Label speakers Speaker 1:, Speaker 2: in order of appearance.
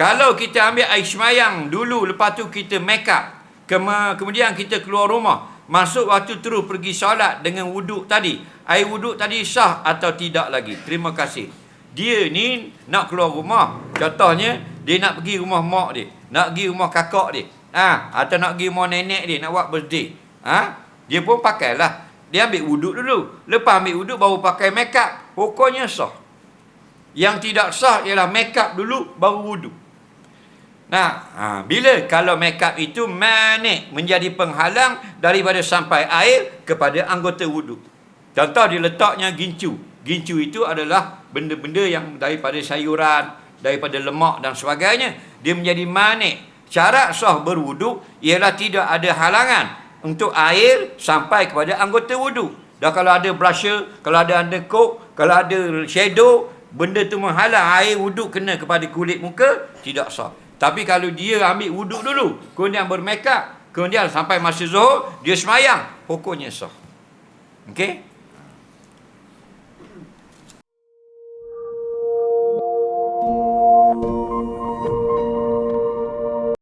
Speaker 1: Kalau kita ambil air semayang dulu, lepas tu kita make up. Kemudian kita keluar rumah. Masuk waktu terus pergi solat dengan wuduk tadi. Air wuduk tadi sah atau tidak lagi. Terima kasih. Dia ni nak keluar rumah. Contohnya, dia nak pergi rumah mak dia. Nak pergi rumah kakak dia. Ha, atau nak pergi rumah nenek dia. Nak buat birthday. Ha? Dia pun pakailah. Dia ambil wuduk dulu. Lepas ambil wuduk baru pakai make up. Pokoknya sah. Yang tidak sah ialah make up dulu baru wuduk. Nah, ha, bila kalau make up itu manik menjadi penghalang daripada sampai air kepada anggota wuduk. Contoh diletaknya gincu. Gincu itu adalah benda-benda yang daripada sayuran, daripada lemak dan sebagainya. Dia menjadi manik. Syarat sah berwuduk ialah tidak ada halangan untuk air sampai kepada anggota wuduk. Dan kalau ada brusher, kalau ada undercoat, kalau ada shadow, benda tu menghalang air wuduk kena kepada kulit muka, tidak sah. Tapi kalau dia ambil wuduk dulu, kemudian bermakeup, kemudian sampai masa zuhur, dia semayang, pokoknya sah. Okey?